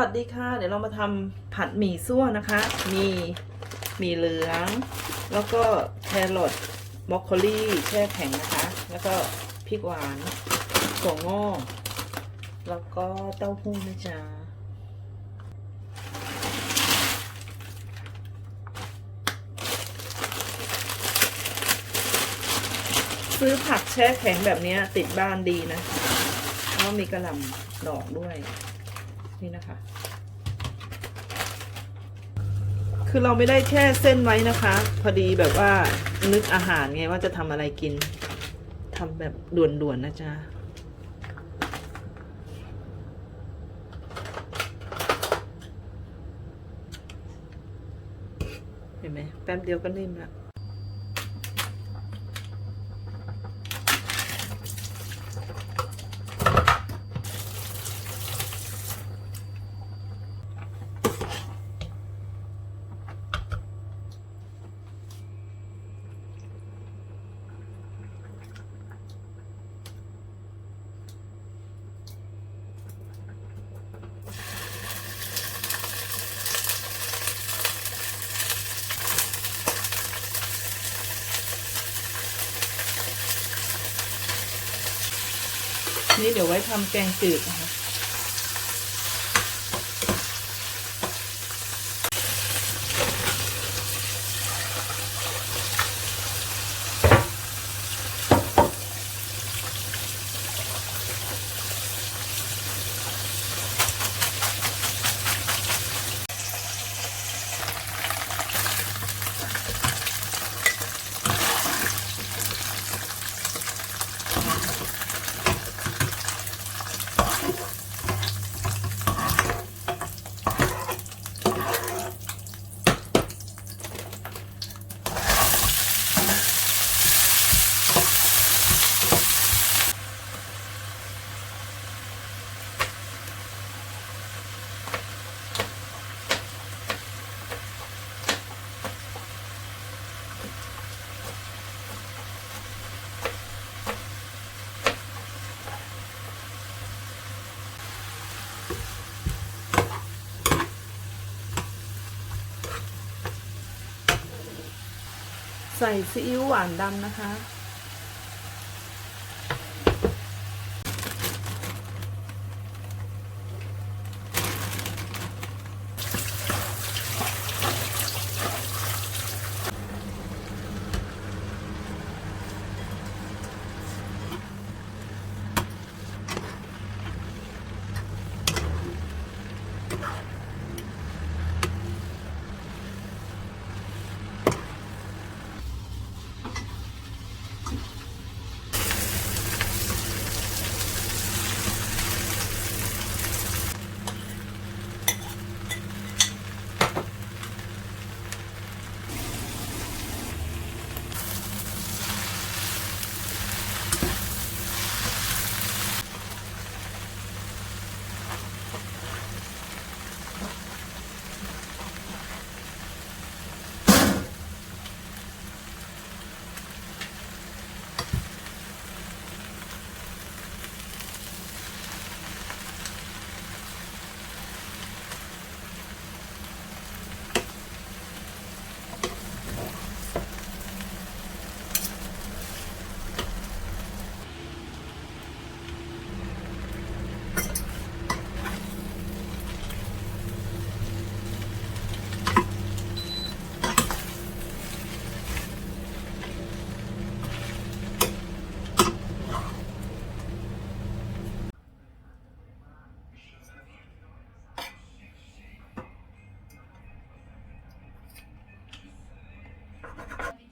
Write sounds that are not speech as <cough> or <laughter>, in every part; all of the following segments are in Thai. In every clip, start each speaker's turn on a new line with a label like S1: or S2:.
S1: สวัสดีค่ะ เดี๋ยวเรามาทำผัดหมี่ซั่วนะคะ มีหมี่เหลือง แล้วก็แครอทบรอกโคลีแช่แข็งนะคะ แล้วก็พริกหวานถั่วงอกแล้วก็เต้าหู้นะจ๊ะซื้อผักแช่แข็งแบบนี้ติดบ้านดีนะเพราะว่ามีกระหล่ำดอกด้วย นี่นะคะ คือเราไม่ได้แช่เส้นไว้นะคะ พอดีแบบว่านึกอาหารไงว่าจะทำอะไรกินทำแบบด่วนๆนะจ๊ะเห็นไหมแป๊บเดียวก็นิ่มและ นี่เดี๋ยวไว้ทำแกงจืดนะคะ ใส่ซีอิ๊วหวานดำนะคะ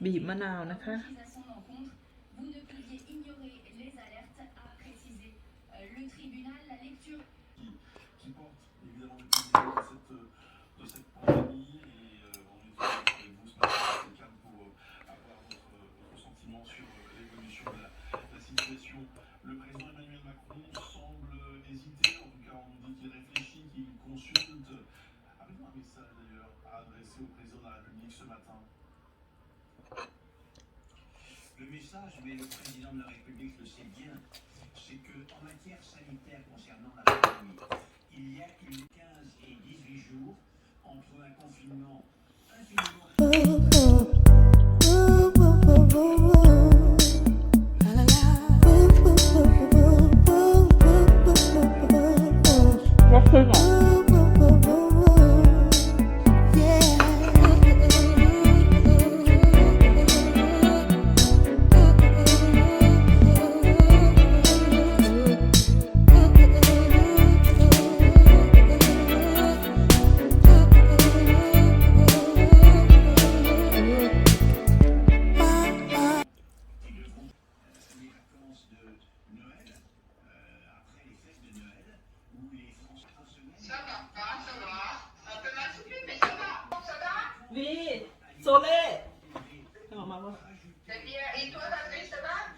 S1: บีบมะนาวนะคะ
S2: Vous ne pouviez ignorer les alertes, a précisé euh, le tribunal. La lecture
S3: qui porte évidemment le président de cette,
S4: mais le président de la République le sait bien, c'est qu'en matière sanitaire concernant la pandémie, il y a eu 15
S5: et
S4: 18 jours entre un confinement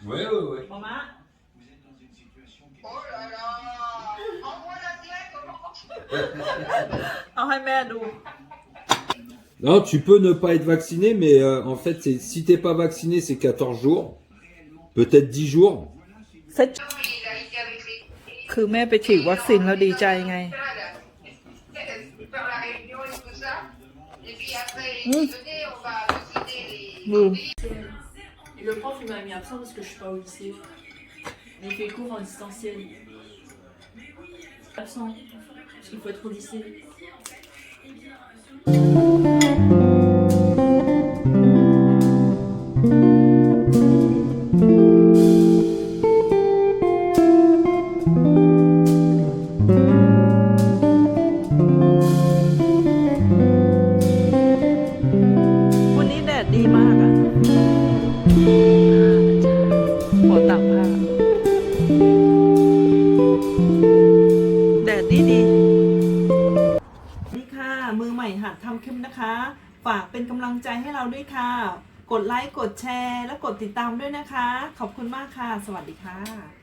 S4: Oui,
S5: Oh <laughs>
S6: Non, tu peux ne pas être vacciné, mais euh, en fait, c'est- si t'es pas vacciné, c'est 14 jours, peut-être 10 jours.
S7: Le prof, il m'a mis absent parce que je suis pas au lycée. Il fait cours en distanciel. Absent, parce qu'il faut être au lycée. ำ
S1: ใจให้เราด้วยค่ะ กดไลค์ กดแชร์ และกดติดตามด้วยนะคะ ขอบคุณมากค่ะ สวัสดีค่ะ